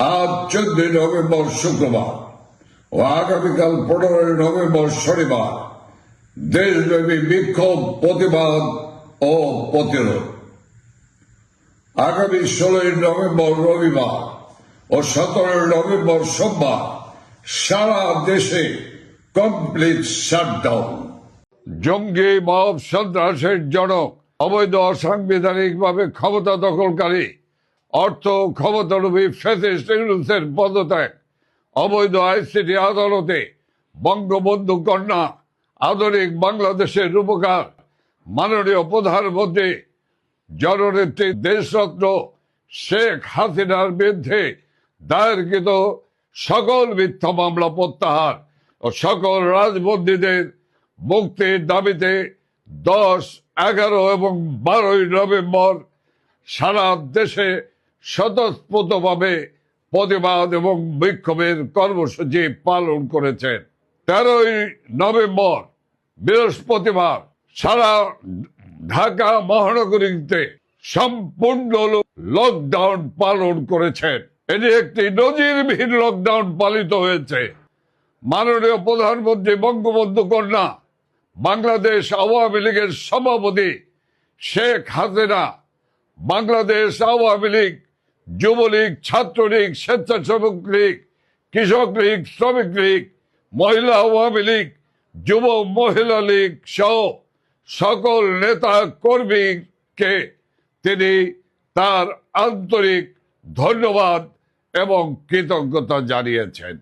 আজ চোদ্দই নভেম্বর শুক্রবার, ও আগামীকাল পনেরোই নভেম্বর শনিবার, দেশব্যাপী বিক্ষোভ, প্রতিবাদ ও প্রতিরোধ। আগামী ষোলোই নভেম্বর রবিবার ও সতেরোই নভেম্বর সোমবার সারা দেশে কমপ্লিট শাটডাউন জঙ্গি মব সন্ত্রাসের জনক, অবৈধ, অসাংবিধানিকভাবে ক্ষমতা দখলকারী অর্থ ক্ষমতারূপী ফ্যাসিস্ট ইউনুসের পদত্যাগ অবৈধ আইসিটি আদালতে বঙ্গবন্ধু কন্যা আধুনিক বাংলাদেশের রূপকার, মাননীয় প্রধানমন্ত্রী জননেত্রী দেশরত্ন শেখ হাসিনার বিরুদ্ধে দায়েরকৃত সকল মিথ্যা মামলা প্রত্যাহার ও সকল রাজবন্দীদের মুক্তির দাবিতে দশ, এগারো এবং বারোই নভেম্বর সারা দেশে স্বতঃস্ফূর্তভাবে প্রতিবাদ এবং বিক্ষোভের কর্মসূচি পালন করেছেন। তেরোই নভেম্বর, বৃহস্পতিবার, সারা ঢাকা মহানগরীতে সম্পূর্ণ লকডাউন পালন করেছেন। এটি একটি নজিরবিহীন লকডাউন পালিত হয়েছে। মাননীয় প্রধানমন্ত্রী বঙ্গবন্ধু কন্যা, বাংলাদেশ আওয়ামী লীগের সভাপতি শেখ হাসিনা, বাংলাদেশ আওয়ামী লীগ যুবলীগ, ছাত্রলীগ স্বেচ্ছাসেবক লীগ কৃষক লীগ শ্রমিক লীগ মহিলা আওয়ামী লীগ, যুব মহিলা লীগ সহ সকল নেতা কর্মীকে তিনি তার আন্তরিক ধন্যবাদ এবং কৃতজ্ঞতা জানিয়েছেন।